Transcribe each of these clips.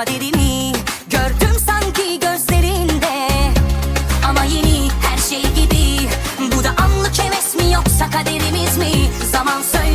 kaderini Gördüm sanki gözlerinde. Ama yeni her şey gibi. Bu da anlık heves mi yoksa kaderimiz mi? Zaman söyle.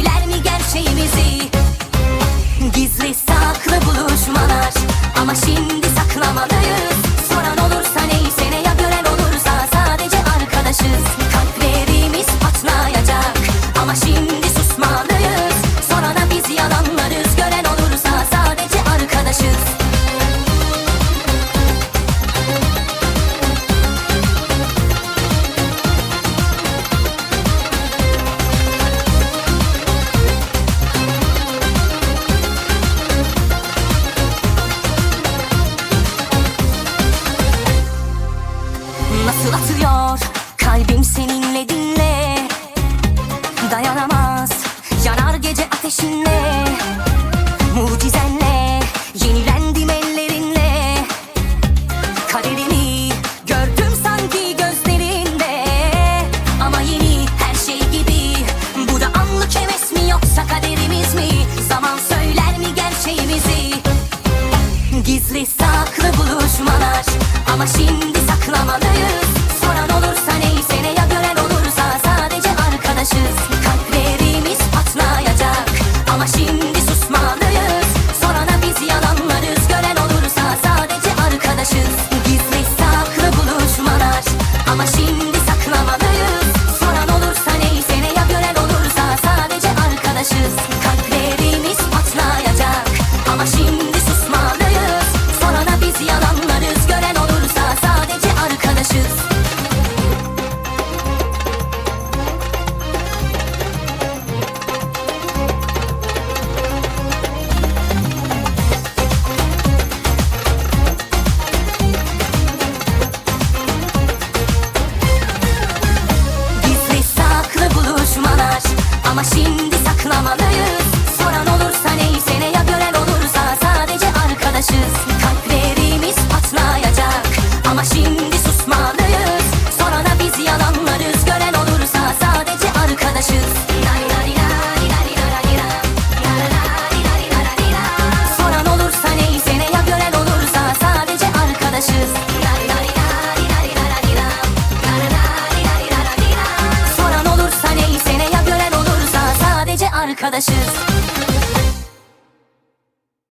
yanıyor Kalbim seninle dinle. Dayanamaz. Yanar gece ateşinle. Mucizenle. Yenilendim ellerinle Kaderimi Gördüm sanki gözlerinde. Ama yeni her şey gibi. Bu da anlık heves mi yoksa kaderimiz mi? Zaman söyler mi gerçeğimizi? Gizli saklı buluşmalar. Ama şimdi saklamalıyım the shoes.